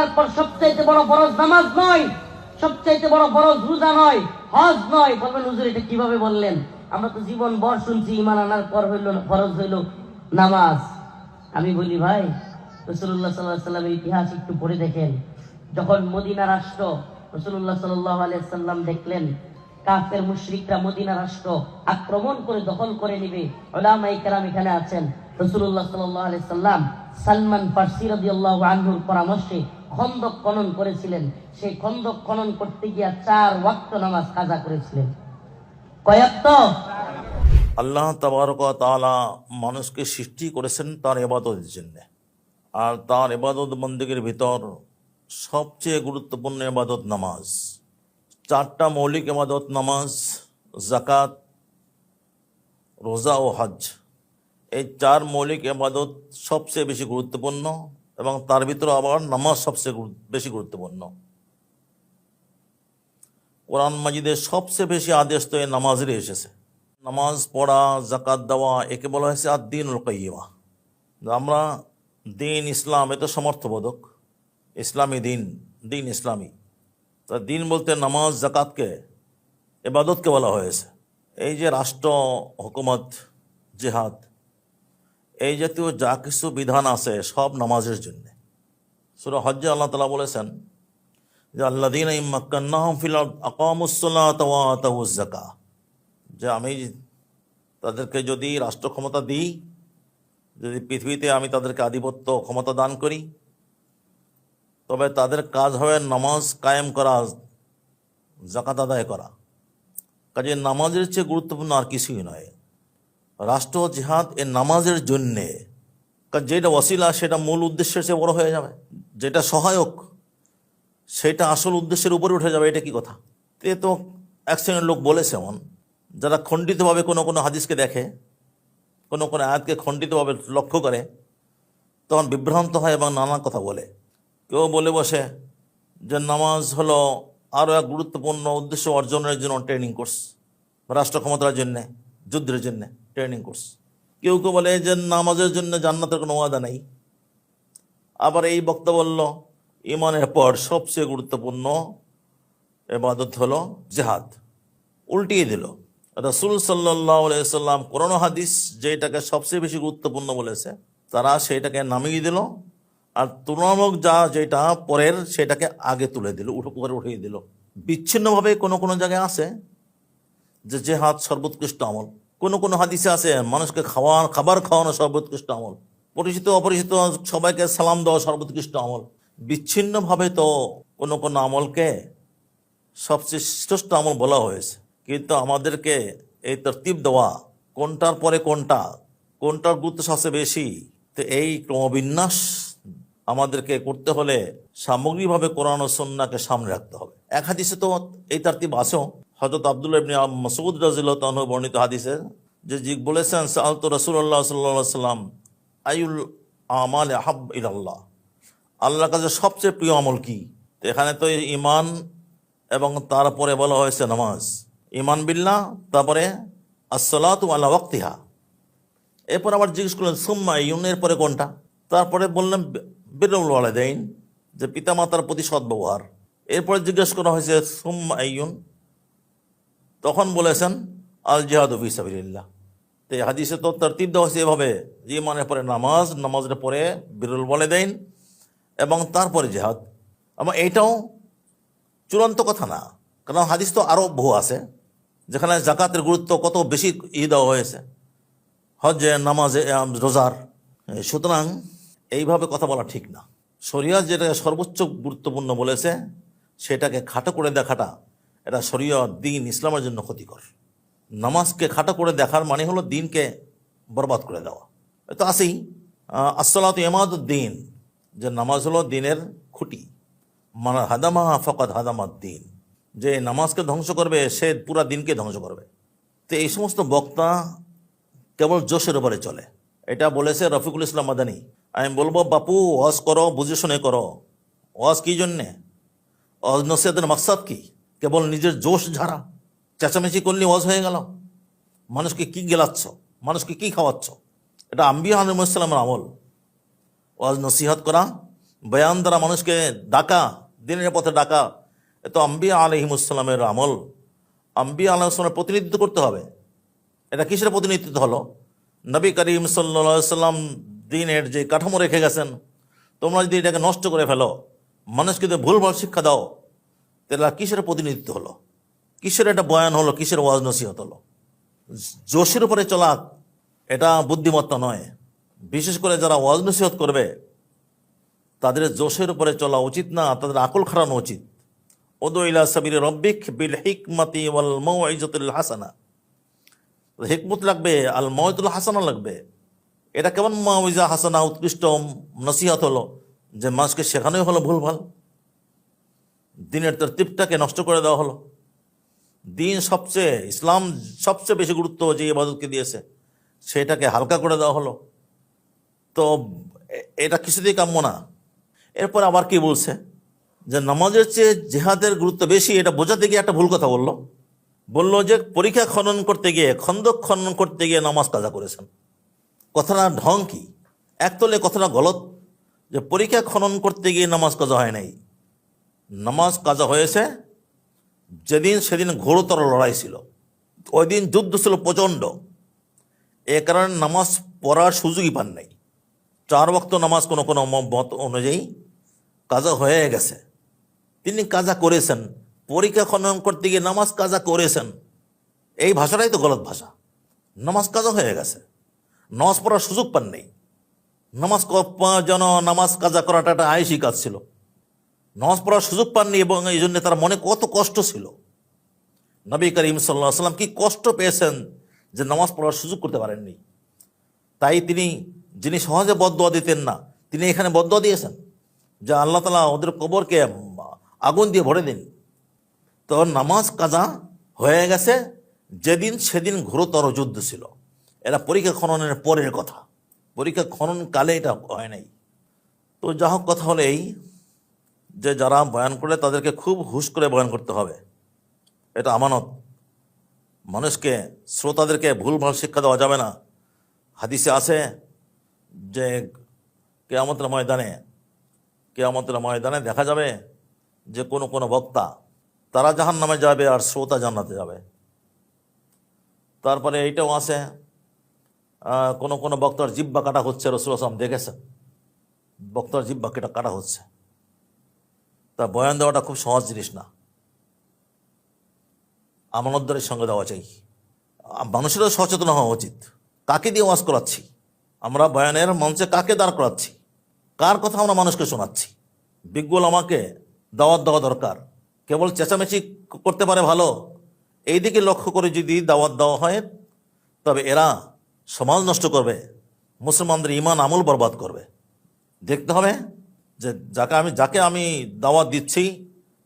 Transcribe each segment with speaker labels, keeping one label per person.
Speaker 1: আনার পর সবচাইতে বড় ফরজ নামাজ নয়, সবচাইতে বড় ফরজ রোজা নয়, হজ নয়। বলবেন, হুজুর, এটা কীভাবে বললেন? আমরা তো জীবন বর শুনছি ইমান আনার পর হইল, ফরজ হইল নামাজ। আমি বলি, ভাই রসুল্লাহ সাল্লাহ সাল্লামের ইতিহাস একটু পড়ে দেখেন। যখন মদিনা রাষ্ট্র রসুল্লাহ সাল্লাহ আলিয়াল্লাম দেখলেন, কাফের মুশরিকরা মদিনা রাষ্ট্র আক্রমণ করে দখল করে নিবে। ওলামাই কেরাম এখানে আছেন রসুল্লাহ সাল্লাহ আলি সাল্লাম। সালমান ফার্সি রদিয়াল্লাহ আনহুর পরামর্শে খন্দক খনন করেছিলেন। সেই খন্দক খনন করতে গিয়া চার ওয়াক্ত নামাজ কাজা করেছিলেন। কয়াক্ত?
Speaker 2: আল্লাহ তাবারক তাআলা মানুষকে সৃষ্টি করেছেন তার এবাদতের জন্য। আর তার এবাদত বন্দীগীর ভিতর সবচেয়ে গুরুত্বপূর্ণ এবাদত নামাজ। চারটা মৌলিক এবাদত নামাজ জাকাত রোজা ও হজ এই চার মৌলিক এবাদত সবচেয়ে বেশি গুরুত্বপূর্ণ এবং তার ভিতরে আবার নামাজ সবচেয়ে বেশি গুরুত্বপূর্ণ। কোরআন মাজিদের সবচেয়ে বেশি আদেশ তো এই নামাজেরই এসেছে। নামাজ পড়া জাকাত দেওয়া, একে বলা হয়েছে আর দিন কাইমা আমরা দিন ইসলাম এটা সমর্থবোধক। ইসলামী দিন দিন ইসলামী। তা দিন বলতে নামাজ জাকাতকে এবাদতকে বলা হয়েছে। এই যে রাষ্ট্র, হুকুমত, জেহাদ এই জাতীয় যা কিছু বিধান আছে সব নামাজের জন্য। সুরা হজ্জে আল্লাহ তালা বলেছেন, যে আল্লাহ দিন আকামুসলাতা যে আমি তাদেরকে যদি রাষ্ট্র ক্ষমতা দিই, যদি পৃথিবীতে আমি তাদেরকে আধিপত্য ক্ষমতা দান করি, তবে তাদের কাজ হবে নামাজ কায়েম করা জাকাত আদায় করা। কাজে নামাজের চেয়ে গুরুত্বপূর্ণ আর কিছুই নয়। রাষ্ট্র জিহাদ এ নামাজের জন্যে। কারণ যেটা ওসিলা সেটা মূল উদ্দেশ্যের চেয়ে বড় হয়ে যাবে। যেটা সহায়ক, সেটা আসল উদ্দেশ্যের উপরে উঠে যাবে, এটা কি কথা? তে তো এক শ্রেণির লোক বলেছে এমন, যারা খণ্ডিতভাবে কোনো কোনো হাদিসকে দেখে, কোনো কোনো আয়াতকে খণ্ডিতভাবে লক্ষ্য করে, তখন বিভ্রান্ত হয় এবং নানা কথা বলে। কেউ বলে বসে যে নামাজ হলো আরও এক গুরুত্বপূর্ণ উদ্দেশ্য অর্জনের জন্য ট্রেনিং কোর্স রাষ্ট্র ক্ষমতার জন্যে, যুদ্ধের জন্যে। ট্রেনিং কোর্স কেউ কেউ বলে যে নামাজের জন্য জান্নাতের কোনো ওয়াদা নেই। আবার এই বক্তা বলল, ইমানের পর সবচেয়ে গুরুত্বপূর্ণ এবাদত হলো জেহাদ। উল্টিয়ে দিল, রসুল সাল্লাহ সাল্লাম কোরআন হাদিস যেটাকে সবচেয়ে বেশি গুরুত্বপূর্ণ বলেছে, তারা সেটাকে নামিয়ে দিল আর তুলনামূলক যা যেটা পরের সেটাকে আগে তুলে দিল, উঠে, উপরে উঠিয়ে দিল। বিচ্ছিন্নভাবে কোনো কোনো জায়গায় আছে যে জেহাদ সর্বোৎকৃষ্ট আমল। কোনো কোনো হাদিসে আছে, মানুষকে খাওয়ান, খাবার খাওয়ানো সর্বোৎকৃষ্ট আমল। পরিচিত, অপরিচিত সবাইকে সালাম দেওয়া সর্বোৎকৃষ্ট আমল। বিচ্ছিন্নভাবে তো কোনো কোনো আমলকে সবচেয়ে শ্রেষ্ঠ আমল বলা হয়েছে। কিন্তু আমাদেরকে এই তরতিব দেওয়া, কোনটার পরে কোনটা, কোনটার গুরুত্ব সবচেয়ে বেশি, তো এই ক্রমবিন্যাস আমাদেরকে করতে হলে সামগ্রিকভাবে কোরআন সন্নাকে সামনে রাখতে হবে। এক হাদিসে তো এই তারতিব আছেও হজরত আব্দুল্লাহ ইবনে মসুদ রাজিল্লাহ বর্ণিত হাদিসে যে জি বলেছেন সালত রসুল্লাহ সাল্লাহ সাল্লাম আইউল আমাল আহাব ইল্লাহ আল্লাহর কাছে সবচেয়ে প্রিয় আমল কি? এখানে তো ইমান এবং তারপরে বলা হয়েছে নামাজ। ইমান বিল্লাহ, তারপরে আসসালাতু আল্লাহ ওয়াক্তিহা। এরপর আবার জিজ্ঞেস করলেন, সুম্মা ইউনের পরে কোনটা? তারপরে বললেন বেরুল ওয়ালেদাইন, যে পিতামাতার প্রতি সদ্ব্যবহার। এরপরে জিজ্ঞেস করা হয়েছে, সুম্মা ইউন তখন বলেছেন আল জিহাদ ফিসাবিল্লাহ তো এই হাদিসে তো তরতিব দেওয়া হয়েছে এভাবে, যে ইমানের পরে নামাজ, নামাজের পরে বিরুল বলে দেন এবং তারপরে জেহাদ। আমার এইটাও চূড়ান্ত কথা না, কারণ হাদিস তো আরও বহু আছে, যেখানে জাকাতের গুরুত্ব কত বেশি ই দেওয়া হয়েছে। হজে নামাজে রোজার সুতরাং এইভাবে কথা বলা ঠিক না। শরিয়া যেটা সর্বোচ্চ গুরুত্বপূর্ণ বলেছে, সেটাকে খাটো করে দেখাটা এটা শরীয় দিন ইসলামের জন্য ক্ষতিকর। নামাজকে খাটো করে দেখার মানে হলো দিনকে বরবাদ করে দেওয়া। তো আসেই আসসালাত দিন, যে নামাজ হলো দিনের খুঁটি। মানে হাদামা ফকাত হাদামাত দিন, যে নামাজকে ধ্বংস করবে, সে পুরা দিনকে ধ্বংস করবে। তো এই সমস্ত বক্তা কেবল জোশের উপরে চলে। এটা বলেছে রফিকুল ইসলাম মাদানি। আমি বলব, বাপু, ওয়াজ করো, বুঝে শুনে করো। ওয়াজ কী জন্যে? ওয়াজ নসিহতের মাকসাদ কি? কেবল নিজের জোশ ঝাড়া, চেঁচামেচি করলে ওয়াজ হয়ে গেল। মানুষকে কি গেলাচ্ছ? মানুষকে কি খাওয়াচ্ছ? এটা আম্বিয়া আলমসালামের আমল। ওয়াজ নসিহত করা, বয়ান দ্বারা মানুষকে ডাকা, দিনের পথে ডাকা, এ তো আম্বিয়া আলহিমুসাল্লামের আমল। আম্বিয়া আলহামের প্রতিনিধিত্ব করতে হবে। এটা কিসের প্রতিনিধিত্ব হলো? নবী করিম সাল্লা সাল্লাম দিনের যে কাঠামো রেখে গেছেন, তোমরা যদি এটাকে নষ্ট করে ফেলো, মানুষকে ভুলভাল শিক্ষা দাও তাহলে কিসের প্রতিনিধিত্ব হলো? কিসের একটা বয়ান হলো? কিসের ওয়াজ নসিহত হলো? জোশের উপরে চলা এটা বুদ্ধিমত্তা নয়। বিশেষ করে যারা ওয়াজ নসিহত করবে, তাদের জোশের উপরে চলা উচিত না, তাদের আকল খারানো উচিত। ওদো ইলা সাবির রব্বিক বিল হিকমতি ওয়াল মৌইজতুল হাসানা। হিকমত লাগবে, আল মৌতুল হাসানা লাগবে। এটা কেমন মাউজা হাসানা, উৎকৃষ্ট নসিহত হলো? যে মানুষকে শেখানোই হলো ভুলভাল। দিনের তরতিবটাকে নষ্ট করে দেওয়া হলো। দিন সবচেয়ে, ইসলাম সবচেয়ে বেশি গুরুত্ব যে ইবাদতকে দিয়েছে, সেটাকে হালকা করে দেওয়া হলো। তো এটা কিছুতেই কাম্য না। এরপর আবার কি বলছে? যে নামাজের চেয়ে জেহাদের গুরুত্ব বেশি, এটা বোঝাতে গিয়ে একটা ভুল কথা বলল। বলল যে পরীক্ষা খনন করতে গিয়ে, খন্দক খনন করতে গিয়ে নামাজ কাজা করেছেন। কথাটা ঢং কি? একতলে কথাটা গলত। যে পরীক্ষা খনন করতে গিয়ে নামাজ কাজা হয় নাই। নামাজ কাজা হয়েছে, যেদিন সেদিন ঘোরতর লড়াই ছিল। ওই দিন যুদ্ধ ছিল প্রচণ্ড। এ কারণে নামাজ পড়ার সুযোগই পান নাই। চার বক্ত নামাজ কোনো কোনো মত অনুযায়ী কাজা হয়ে গেছে। তিনি কাজা করেছেন। পরীক্ষা খনন করতে গিয়ে নামাজ কাজা করেছেন। এই ভাষাটাই তো গলত ভাষা। নামাজ কাজা হয়ে গেছে। নামাজ পড়ার সুযোগ পান নেই। নামাজ যেন নামাজ কাজা করাটা একটা আয়সি কাজ ছিল। নামাজ পড়ার সুযোগ পাননি এবং এই জন্য তার মনে কত কষ্ট ছিল। নবী করিম সাল্লাহ সাল্লাম কি কষ্ট পেয়েছেন যে নামাজ পড়ার সুযোগ করতে পারেননি? তাই তিনি, যিনি সহজে বদোয়া দিতেন না, তিনি এখানে বদোয়া দিয়েছেন। যে আল্লাহ তালা ওদের কবরকে আগুন দিয়ে ভরে দিন। তো নামাজ কাজা হয়ে গেছে, যেদিন সেদিন ঘোরতর যুদ্ধ ছিল। এরা পরীক্ষা খননের পরের কথা। পরীক্ষা খনন কালে এটা হয় নাই। তো যা হোক কথা হলো এই যে যারা বয়ান করে তাদেরকে খুব হুশ করে বয়ান করতে হবে। এটা আমানত। মানুষকে, শ্রোতাদেরকে ভুলভাল শিক্ষা দেওয়া যাবে না। হাদিসে আছে যে, কেয়ামতের ময়দানে কেয়ামতের ময়দানে দেখা যাবে যে কোনো কোনো বক্তা, তারা জাহান নামে যাবে আর শ্রোতা জান্নাতে যাবে। তারপরে এইটাও আছে কোনো কোনো বক্তার জিব্বা কাটা হচ্ছে রসুল আসলাম দেখেছেন। বক্তার জিব্বা কেটা কাটা হচ্ছে। তা বয়ান দেওয়াটা খুব সহজ জিনিস না। আমানতদারের সঙ্গে দেওয়া চাই। মানুষেরও সচেতন হওয়া উচিত। কাকে দিয়ে ওয়াজ করাচ্ছি? আমরা বয়ানের মঞ্চে কাকে দাঁড় করাচ্ছি? কার কথা আমরা মানুষকে শোনাচ্ছি? বিজ্ঞল আমাকে দাওয়াত দেওয়া দরকার। কেবল চেঁচামেচি করতে পারে ভালো। এই দিকে লক্ষ্য করে যদি দাওয়াত দেওয়া হয়, তবে এরা সমাজ নষ্ট করবে, মুসলমানদের ইমান আমল বরবাদ করবে। দেখতে হবে যে যাকে আমি যাকে আমি দাওয়াত দিচ্ছি,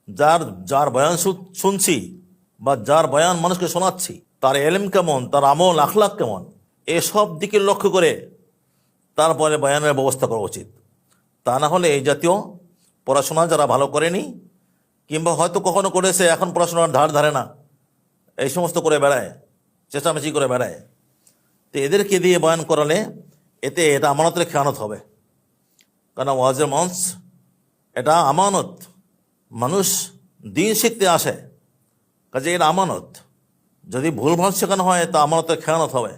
Speaker 2: যার যার বয়ান শুনছি বা যার বয়ান মানুষকে শোনাচ্ছি, তার এলেম কেমন, তার আমল আখলাক কেমন, এসব দিকে লক্ষ্য করে তারপরে বয়ানের ব্যবস্থা করা উচিত। তা না হলে এই জাতীয় পড়াশোনা যারা ভালো করেনি, কিংবা হয়তো কখনো করেছে, এখন পড়াশোনার ধার ধারে না, এই সমস্ত করে বেড়ায়, চেঁচামেচি করে বেড়ায়, তো এদেরকে দিয়ে বয়ান করালে এতে এটা আমানতের খেয়ানত হবে। কারণ ওয়াজের মঞ্চ, এটা আমানত। মানুষ দিন শিখতে আসে, কাজে এটা আমানত। যদি ভুলভাল শেখানো হয়, তা আমানতের খেয়ানত হবে।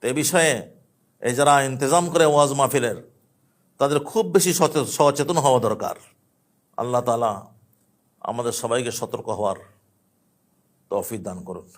Speaker 2: তো এ বিষয়ে এই যারা ইন্তজাম করে ওয়াজ মাহফিলের, তাদের খুব বেশি সচে- সচেতন হওয়া দরকার। আল্লাহ তালা আমাদের সবাইকে সতর্ক হওয়ার তৌফিক দান করুন।